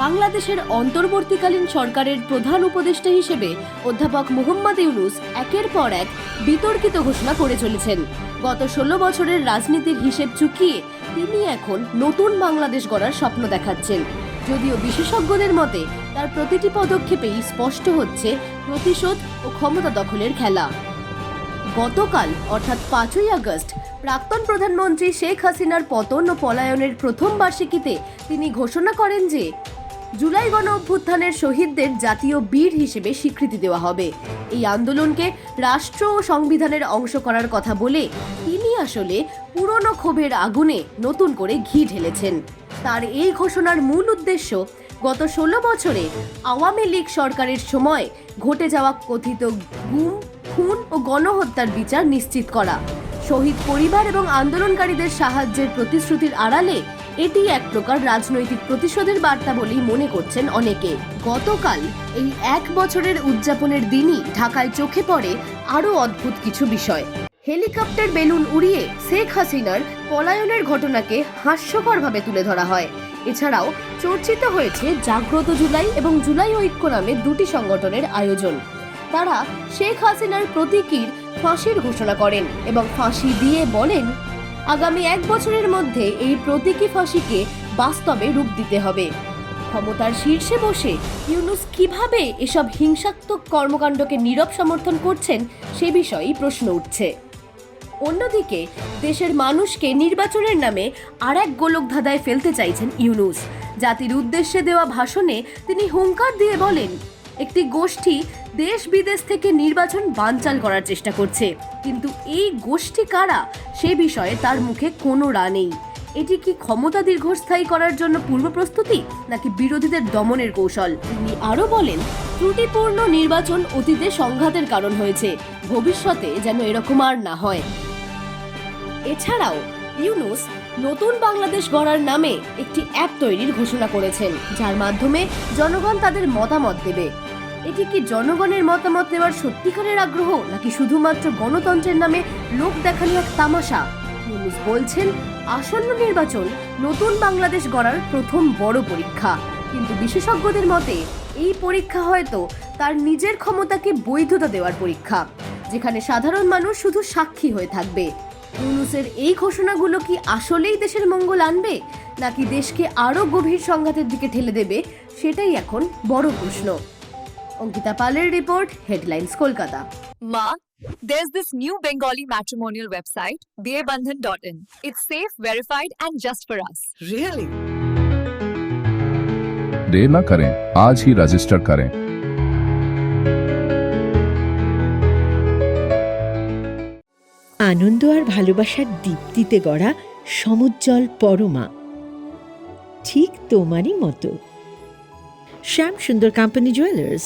বাংলাদেশের অন্তর্বর্তীকালীন সরকারের প্রধান উপদেষ্টা হিসেবে অধ্যাপক মোহাম্মদ ইউনুস একের পর এক বিতর্কিত ঘোষণা করে চলেছেন। গত ষোলো বছরের রাজনীতির হিসেব চুকিয়ে তিনি এখন নতুন বাংলাদেশ গড়ার স্বপ্ন দেখাচ্ছেন। যদিও বিশেষজ্ঞদের মতে, তার প্রতিটি পদক্ষেপেই স্পষ্ট হচ্ছে প্রতিশোধ ও ক্ষমতা দখলের খেলা। গতকাল, অর্থাৎ পাঁচই আগস্ট, প্রাক্তন প্রধানমন্ত্রী শেখ হাসিনার পতন ও পলায়নের প্রথম বার্ষিকীতে তিনি ঘোষণা করেন যে জুলাই গণ অভ্যুত্থানের শহীদদের জাতীয় বীর হিসেবে স্বীকৃতি দেওয়া হবে। এই আন্দোলনকে রাষ্ট্র ও সংবিধানের অংশ করার কথা বলে তিনি আসলে পুরনো ক্ষোভের আগুনে নতুন করে ঘি ঢেলেছেন। তার এই ঘোষণার মূল উদ্দেশ্য গত ষোলো বছরে আওয়ামী লীগ সরকারের সময় ঘটে যাওয়া কথিত গুম, খুন ও গণহত্যার বিচার নিশ্চিত করা। শহীদ পরিবার এবং আন্দোলনকারীদের সাহায্যের প্রতিশ্রুতির আড়ালে এটি এক প্রকার রাজনৈতিক প্রতিশোধের বার্তা বলেই মনে করছেন অনেকে। গতকাল এই এক বছরের উদযাপনের দিনই ঢাকায় চোখে পড়ে আরও অদ্ভুত কিছু বিষয়। হেলিকপ্টার বেলুন উড়িয়ে শেখ হাসিনার পলায়নের ঘটনাকে হাস্যকরভাবে তুলে ধরা হয়। এছাড়াও চর্চিত হয়েছে জাগ্রত জুলাই এবং জুলাই ঐক্য নামে দুটি সংগঠনের আয়োজন। তারা শেখ হাসিনার প্রতীকীর ফাঁসির ঘোষণা করেন এবং ফাঁসি দিয়ে বলেন আগামী এক বছরের মধ্যে এই প্রতীকী ফাঁসিকে বাস্তবে রূপ দিতে হবে। ক্ষমতার শীর্ষে বসে ইউনুস কীভাবে এসব হিংসাত্মক কর্মকাণ্ডকে নীরব সমর্থন করছেন, সে বিষয়েই প্রশ্ন উঠছে। অন্যদিকে, দেশের মানুষকে নির্বাচনের নামে আর এক গোলক ধাঁধায় ফেলতে চাইছেন ইউনুস। জাতির উদ্দেশ্যে দেওয়া ভাষণে তিনি হুঙ্কার দিয়ে বলেন একটি গোষ্ঠী দেশ বিদেশ থেকে নির্বাচন বানচাল করার চেষ্টা করছে। কিন্তু এই গোষ্ঠী কারা? সে বিষয়ে তার মুখে কোনো রা নেই। এটি কি ক্ষমতা দীর্ঘস্থায়ী করার জন্য পূর্ব প্রস্তুতি, নাকি বিরোধীদের দমনের কৌশল? তিনি আরও বলেন, ত্রুটিপূর্ণ নির্বাচন অতীতে সংঘাতের কারণ হয়েছে। ভবিষ্যতে যেন এরকম আর না হয়। এছাড়াও, ইউনুস নতুন বাংলাদেশ গড়ার নামে একটি অ্যাপ তৈরির ঘোষণা করেছেন, যার মাধ্যমে জনগণ তাদের মতামত দেবে। এটি কি জনগণের মতামত নেওয়ার সত্যিকারের আগ্রহ, নাকি শুধুমাত্র গণতন্ত্রের নামে লোক দেখানো এক তামাশা? ইউনুস বলছেন, আসন্ন নির্বাচন নতুন বাংলাদেশ গড়ার প্রথম বড় পরীক্ষা। কিন্তু বিশেষজ্ঞদের মতে, এই পরীক্ষা হয়তো তার নিজের ক্ষমতাকে বৈধতা দেওয়ার পরীক্ষা, যেখানে সাধারণ মানুষ শুধু সাক্ষী হয়ে থাকবে। ইউনুসের এই ঘোষণাগুলো কি আসলেই দেশের মঙ্গল আনবে, নাকি দেশকে আরও গভীর সংঘাতের দিকে ঠেলে দেবে, সেটাই এখন বড় প্রশ্ন। অঙ্কিতা পালের report headlines Kolkata Ma, there's this new Bengali matrimonial website, dearbandhan.in. It's safe, verified, and just for us. Really? देर न करें आज ही रजिस्टर करें আনন্দ আর ভালোবাসার দীপ্তিতে গড়া সমুজ্জ্বল পরমা ঠিক তোমারই মতো শ্যাম সুন্দর কোম্পানি জুয়েলার্স